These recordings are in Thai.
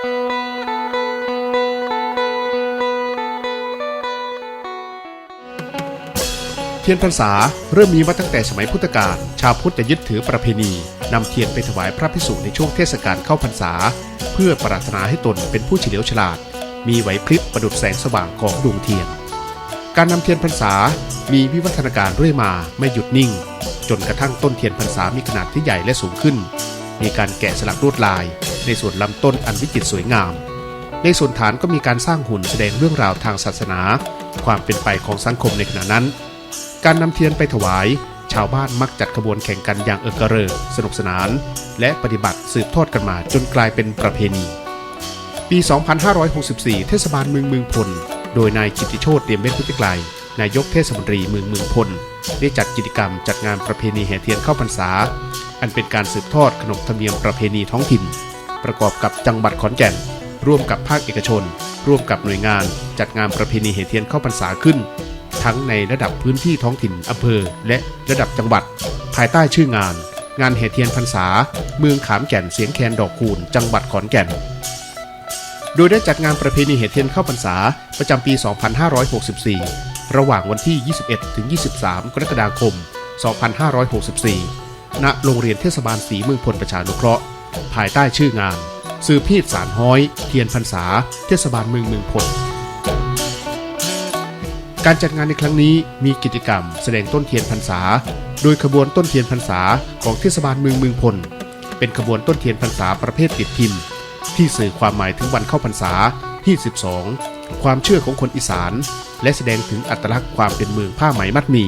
เทียนพรรษาเริ่มมีมาตั้งแต่สมัยพุทธกาล ชาวพุทธจะยึดถือประเพณีนำเทียนไปถวายพระพิสุในช่วงเทศกาลเข้าพรรษา เพื่อปรารถนาให้ตนเป็นผู้เฉลียวฉลาด มีไหวพริบประดุจแสงสว่างของดวงเทียน การนำเทียนพรรษามีวิวัฒนาการเรื่อยมาไม่หยุดนิ่ง จนกระทั่งต้นเทียนพรรษามีขนาดที่ใหญ่และสูงขึ้น มีการแกะสลักลวดลาย ในส่วนลำต้นอันวิจิตรสวยงาม ในส่วนฐานก็มีการสร้างหุ่นแสดงเรื่องราวทางศาสนา ความเป็นไปของสังคมในขณะนั้น การนำเทียนไปถวาย ชาวบ้านมักจัดขบวนแข่งกันอย่างเอิกกเริกสนุกสนาน และปฏิบัติสืบทอดกันมาจนกลายเป็นประเพณี ปี 2564 เทศบาลเมืองเมืองพล โดยนายกิติโชติเตรียมเวชพุทธิไกลนายกเทศมนตรีเมืองเมืองพล ได้จัดกิจกรรมจัดงานประเพณีแห่เทียนเข้าพรรษา อันเป็นการสืบทอดขนบธรรมเนียมประเพณีท้องถิ่น ประกอบกับจังหวัดขอนแก่น ร่วมกับภาคเอกชน ร่วมกับหน่วยงานจัดงานประเพณีแห่เทียนเข้าพรรษาขึ้น ทั้งในระดับพื้นที่ท้องถิ่นอำเภอ และระดับจังหวัด ภายใต้ชื่องาน งานแห่เทียนพรรษา เมืองขามแก่นเสียงแคนดอกคูณจังหวัดขอนแก่น โดยได้จัดงานประเพณีแห่เทียนเข้าพรรษาประจำปี 2564 ระหว่างวันที่ 21 ถึง 23 กรกฎาคม 2564 ณ โรงเรียนเทศบาลสีเมืองพลประชานุเคราะห์ ภายใต้ชื่องานสือพีดสารห้อย เทียนพรรษา เทศบาลเมืองเมืองพลการจัดงานในครั้งนี้มีกิจกรรมแสดงต้นเทียนพรรษา โดยขบวนต้นเทียนพรรษาของเทศบาลเมืองเมืองพล เป็นขบวนต้นเทียนพรรษาประเภทติดพิมพ์ ที่สื่อความหมายถึงวันเข้าพรรษาที่12ความเชื่อของคนอีสาน และแสดงถึงอัตลักษณ์ความเป็นเมืองผ้าไหมมัดหมี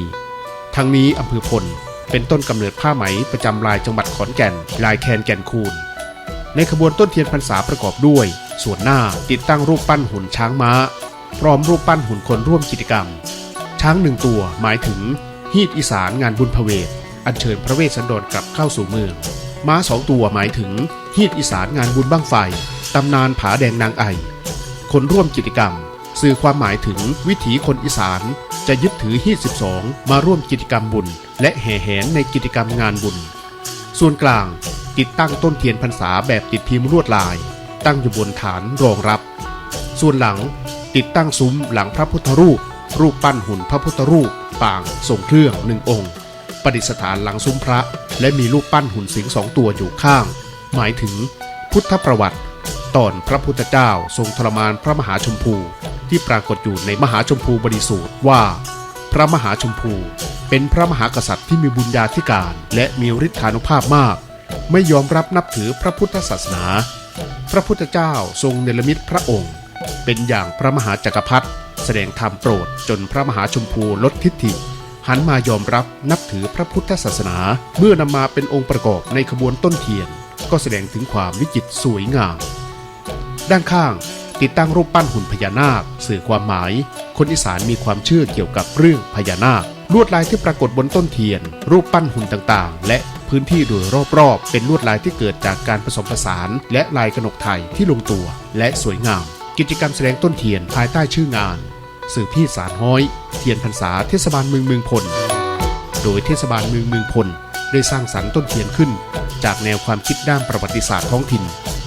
ทั้งนี้อำเภอพล เป็นต้นกำเนิดผ้าไหมประจำลายจังหวัดขอนแก่น ลายแคนแก่นคูน ในขบวนต้นเทียนพรรษาประกอบด้วย ส่วนหน้าติดตั้งรูปปั้นหุ่นช้างม้า พร้อมรูปปั้นหุ่นคนร่วมกิจกรรม ช้างหนึ่งตัวหมายถึงฮีดอีสานงานบุญพเวทอัญเชิญพระเวสสันดรกลับเข้าสู่เมืองม้าสองตัวหมายถึงฮีดอีสานงานบุญบ้างไฟตำนานผาแดงนางไอคนร่วมกิจกรรม สื่อความหมายถึงวิถีคนอีสาน จะยึดถือฮีด12 มาร่วมกิจกรรมบุญ และแห่แหนในกิจกรรมงานบุญ ส่วนกลางติดตั้งต้นเทียนพรรษาแบบติดพิมพ์ลวดลาย ตั้งอยู่บนฐานรองรับ ส่วนหลังติดตั้งซุ้มหลังพระพุทธรูป รูปปั้นหุ่นพระพุทธรูป ปางทรงเครื่องหนึ่งองค์ ประดิษฐานหลังซุ้มพระ และมีรูปปั้นหุ่นสิงสองตัวอยู่ข้าง หมายถึง พุทธประวัติ ตอนพระพุทธเจ้าทรงทรมานพระมหาชมพู ที่ปรากฏอยู่ในมหาชมพูบริสูตรว่า พระมหาชมพู เป็นพระมหากษัตริย์ที่มีบุญญาธิการ และมีฤทธานุภาพมาก ไม่ยอมรับนับถือพระพุทธศาสนา พระพุทธเจ้าทรงเนรมิตพระองค์ เป็นอย่างพระมหาจักรพรรดิแสดงธรรมโปรดจนพระมหาชมพูลดทิฐิหันมายอมรับนับถือพระพุทธศาสนา เมื่อนำมาเป็นองค์ประกอบในขบวนต้นเทียน ก็แสดงถึงความวิจิตรสวยงาม ด้านข้าง ติดตั้งรูปปั้นหุ่นพญานาค สื่อความหมาย คนอีสานมีความเชื่อเกี่ยวกับเรื่องพญานาค ลวดลายที่ปรากฏบนต้นเทียน รูปปั้นหุ่นต่างๆ และพื้นที่โดยรอบๆ เป็นลวดลายที่เกิดจากการผสมผสาน และลายกระหนกไทยที่ลงตัว และสวยงาม กิจกรรมแสดงต้นเทียนภายใต้ชื่องาน สื่อพี่สารห้อย เทียนพรรษาเทศบาลเมืองเมืองพล โดยเทศบาลเมืองเมืองพลได้สร้างสรรค์ต้นเทียนขึ้น จากแนวความคิดด้านประวัติศาสตร์ท้องถิ่น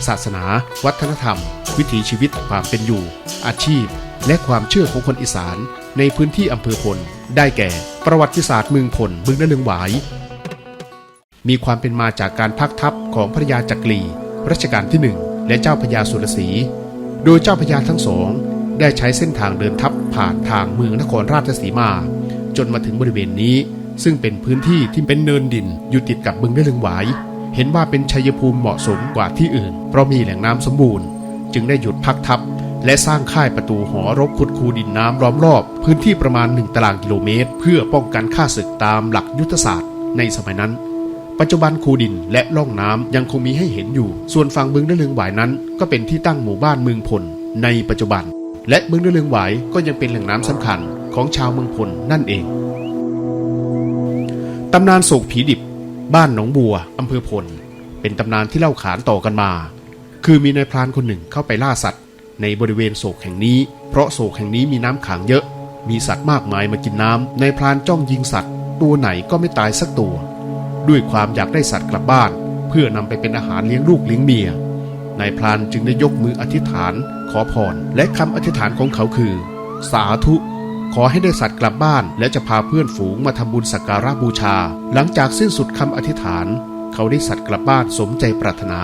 ศาสนา วัฒนธรรม วิถีชีวิตความเป็นอยู่ อาชีพ และความเชื่อของคนอีสาน ในพื้นที่อำเภอพล ได้แก่ ประวัติศาสตร์เมืองพลเมืองนเลืองหวาย มีความเป็นมาจากการพักทัพของพระยาจักรีรัชกาลที่หนึ่งและเจ้าพระยาสุรศรีโดยเจ้าพระยาทั้งสอง ได้ใช้เส้นทางเดินทัพผ่านทางเมืองนครราชสีมา จนมาถึงบริเวณนี้ ซึ่งเป็นพื้นที่ที่เป็นเนินดินอยู่ติดกับบึงได้ลึงหวายเห็นว่าเป็นชัยภูมิเหมาะสมกว่าที่อื่น เพราะมีแหล่งน้ำสมบูรณ์ จึงได้หยุดพักทัพและสร้างค่ายประตูหอรบขุดคูดินน้ำล้อมรอบ พื้นที่ประมาณ 1 ตารางกิโลเมตร เพื่อป้องกันข้าศึกตามหลักยุทธศาสตร์ในสมัยนั้น ปัจจุบันคูดินและล่องน้ำยังคงมีให้เห็นอยู่ ส่วนฝั่งบึงได้ลึงหวายนั้น ก็เป็นที่ตั้งหมู่บ้านเมืองพลในปัจจุบัน และบึงได้ลึงหวายก็ยังเป็นแหล่งน้ำสำคัญของชาวเมืองพลนั่นเองตำนานโศกผีดิบ บ้านหนองบัวอำเภอพล เป็นตำนานที่เล่าขานต่อกันมา คือมีนายพรานคนหนึ่งเข้าไปล่าสัตว์ ในบริเวณโศกแห่งนี้ เพราะโศกแห่งนี้มีน้ำขังเยอะ มีสัตว์มากมายมากินน้ำนายพรานจ้องยิงสัตว์ ตัวไหนก็ไม่ตายสักตัว ด้วยความอยากได้สัตว์กลับบ้าน เพื่อนำไปเป็นอาหารเลี้ยงลูกเลี้ยงเมียนายพรานจึงได้ยกมืออธิษฐาน ขอพร และคำอธิษฐานของเขาคือ สาธุ ขอให้ได้สัตว์กลับบ้าน และจะพาเพื่อนฝูงมาทำบุญสักการะบูชา หลังจากสิ้นสุดคำอธิษฐาน เขาได้สัตว์กลับบ้านสมใจปรารถนา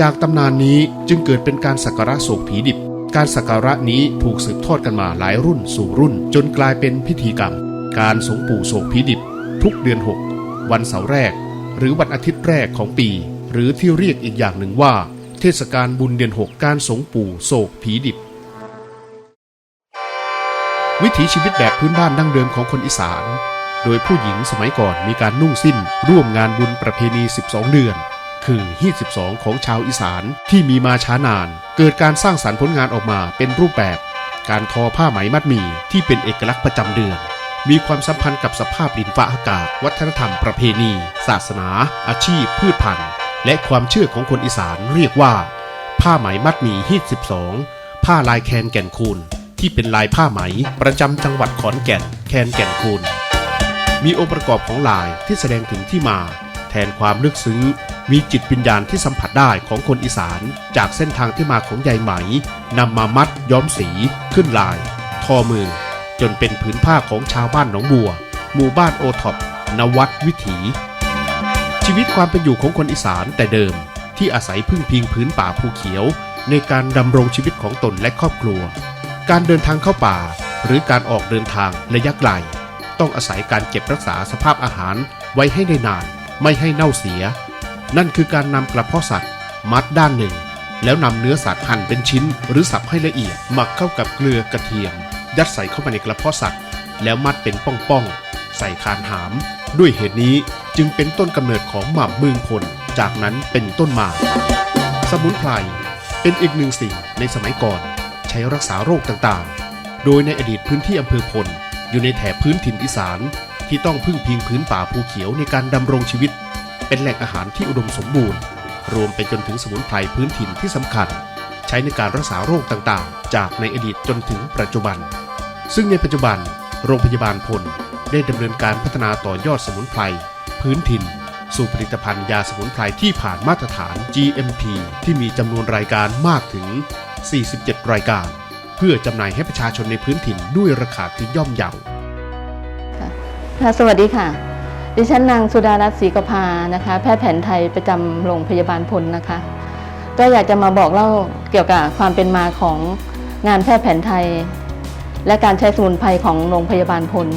จากตำนานนี้จึงเกิดเป็นการสักการะโศกผีดิบ การสักการะนี้ถูกสืบทอดกันมาหลายรุ่นสู่รุ่น จนกลายเป็นพิธีกรรม การสงปู่โศกผีดิบ ทุกเดือน 6 วันเสาร์แรก หรือวันอาทิตย์แรกของปี หรือที่เรียกอีกอย่างหนึ่งว่า เทศกาลบุญเดือน 6 การสงปู่โศกผีดิบ วิถีชีวิตแบบพื้นบ้านดั้งเดิมของคนอีสาน โดยผู้หญิงสมัยก่อนมีการนุ่งสิ้น ร่วมงานบุญประเพณี 12 เดือน คือฮีด12 ของชาวอีสานที่มีมาช้านาน เกิดการสร้างสรรค์ผลงานออกมาเป็นรูปแบบ การทอผ้าไหมมัดหมี่ที่เป็นเอกลักษณ์ประจำเดือน มีความสัมพันธ์กับสภาพดินฟ้าอากาศ วัฒนธรรมประเพณี ศาสนา อาชีพ พืชพันธุ์ และความเชื่อของคนอีสานเรียกว่า ผ้าไหมมัดหมี่ฮีด12 ผ้าลายแคนแก่นคูนที่เป็นลายผ้าไหมประจำจังหวัดขอนแก่น แคนแก่นคูนมีองค์ประกอบของลายที่แสดงถึงที่มา แทนความลึกซึ้ง มีจิตวิญญาณที่สัมผัสได้ของคนอีสาน จากเส้นทางที่มาของใยไหมนำมามัดย้อมสีขึ้นลาย ทอมือ จนเป็นผืนผ้าของชาวบ้านหนองบัว หมู่บ้านโอท็อปนวัดวิถี ชีวิตความเป็นอยู่ของคนอีสานแต่เดิม ที่อาศัยพึ่งพิงพื้นป่าภูเขียว ในการดำรงชีวิตของตนและครอบครัว การเดินทางเข้าป่า หรือการออกเดินทางระยะไกลต้องอาศัยการเก็บรักษาสภาพอาหารไว้ให้ได้นาน ไม่ให้เน่าเสีย นั่นคือการนำกระเพาะสัตว์ มัดด้านหนึ่ง แล้วนำเนื้อสัตว์หั่นเป็นชิ้น หรือสับให้ละเอียดหมักเข้ากับเกลือกระเทียม ยัดใส่เข้าไปในกระเพาะสัตว์ แล้วมัดเป็นป้องๆใส่คานหาม ด้วยเหตุนี้จึงเป็นต้นกำเนิดของหม่ำมืองพลจากนั้นเป็นต้นมา สมุนไพรเป็นอีกหนึ่งสิ่งในสมัยก่อน ใช้รักษาโรคต่างๆ โดยในอดีตพื้นที่อำเภอพลอยู่ในแถบพื้นถิ่นอีสานที่ต้องพึ่งพิงพื้นป่าภูเขียวในการดำรงชีวิต เป็นแหล่งอาหารที่อุดมสมบูรณ์ รวมไปจนถึงสมุนไพรพื้นถิ่นที่สำคัญ ใช้ในการรักษาโรคต่างๆ จากในอดีตจนถึงปัจจุบัน ซึ่งในปัจจุบัน โรงพยาบาลพลได้ดำเนินการพัฒนาต่อยอดสมุนไพรพื้นถิ่น สู่ผลิตภัณฑ์ยาสมุนไพรที่ผ่านมาตรฐาน GMP ที่มีจำนวนรายการมากถึง 47 รายการ เพื่อจำหน่ายให้ประชาชนในพื้นถิ่นด้วยราคาที่ย่อมเยาค่ะสวัสดีค่ะ ดิฉันนางสุดารัตน์ศรีกภานะคะ แพทย์แผนไทยประจำโรงพยาบาลพลนะคะ ก็อยากจะมาบอกเล่าเกี่ยวกับความเป็นมาของงานแพทย์แผนไทย และการใช้สมุนไพรของโรงพยาบาลพล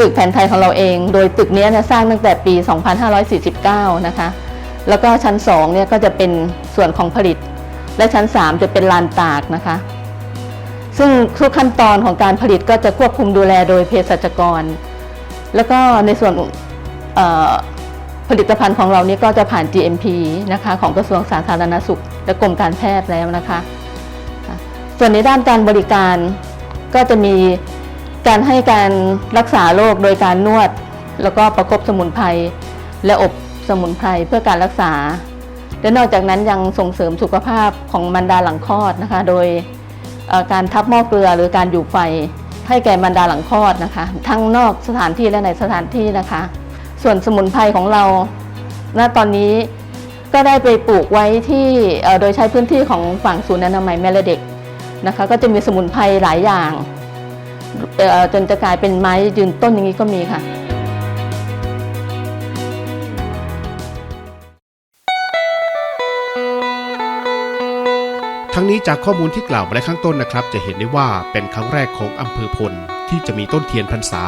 ตึกแผนไทยของเราเอง โดยตึกนี้เนี่ยสร้างตั้งแต่ปี 2549 นะคะ แล้วก็ชั้น2เนี่ยก็จะเป็นส่วนของผลิต และชั้น 3 จะเป็นลานตากนะคะ ซึ่งทุกขั้นตอนของการผลิตก็จะควบคุมดูแลโดยเภสัชกร แล้วก็ในส่วน ผลิตภัณฑ์ของเรานี่ก็จะผ่าน GMP นะคะของกระทรวงสาธารณสุข และกรมการแพทย์แล้วนะคะ ส่วนในด้านการบริการก็จะมีการให้การรักษาโรคโดยการนวด แล้วก็ประกบสมุนไพรและอบสมุนไพรเพื่อการรักษา และนอกจากนั้นยังส่งเสริมสุขภาพของมารดาหลังคลอดนะคะ โดยการทับหม้อเกลือหรือการอยู่ไฟให้แก่มารดาหลังคลอดนะคะ ทั้งนอกสถานที่และในสถานที่นะคะ ส่วนสมุนไพรของเราณตอนนี้ก็ได้ไปปลูกไว้ที่โดยใช้พื้นที่ของฝั่งศูนย์อนามัยแม่ละเด็กนะคะ ก็จะมีสมุนไพรหลายอย่างจนจะกลายเป็นไม้ยืนต้นอย่างนี้ก็มีค่ะทั้งนี้จากข้อมูลที่กล่าวมาในข้างต้นนะครับ จะเห็นได้ว่าเป็นครั้งแรกของอำเภอพลที่จะมีต้นเทียนพรรษา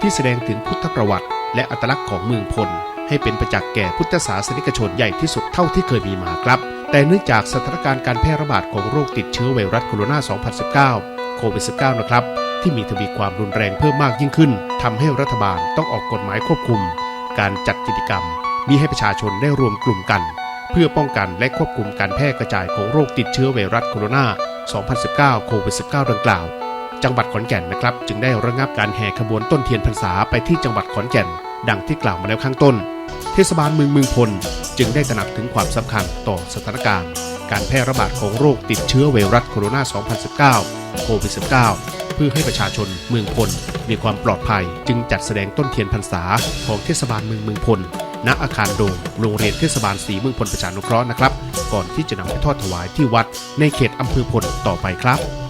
ที่แสดงถึงพุทธประวัติ และอัตลักษณ์ของเมืองพล ให้เป็นประจักษ์แก่พุทธศาสนิกชนใหญ่ที่สุดเท่าที่เคยมีมาครับ แต่เนื่องจากสถานการณ์การแพร่ระบาดของโรคติดเชื้อไวรัสโคโรนา 2019 โควิด -19 นะครับ ที่มีทวีความรุนแรงเพิ่มมากยิ่งขึ้นทำให้รัฐบาลต้องออกกฎหมายควบคุม การจัดกิจกรรม มีให้ประชาชนได้รวมกลุ่มกัน เพื่อป้องกันและควบคุมการแพร่กระจายของโรคติดเชื้อไวรัสโคโรนา 2019 โควิด -19 ดังกล่าว จังหวัดขอนแก่นนะครับ จึงได้ระงับการแห่ขบวนต้นเทียนพรรษาไปที่จังหวัดขอนแก่น ดังที่กล่าวมาแล้วข้างต้น เทศบาลเมืองเมืองพล จึงได้ตระหนักถึงความสำคัญต่อสถานการณ์ การแพร่ระบาดของโรคติดเชื้อไวรัสโคโรนา 2019 โควิด -19 เพื่อให้ประชาชนเมืองพล มีความปลอดภัย จึงจัดแสดงต้นเทียนพรรษาของเทศบาลเมืองเมืองพลณอาคารโดมโรงเรียนเทศบาลสีเมืองพลประชานุเคราะห์นะครับ ก่อนที่จะนำไปทอดถวายที่วัดในเขตอำเภอพลต่อไปครับ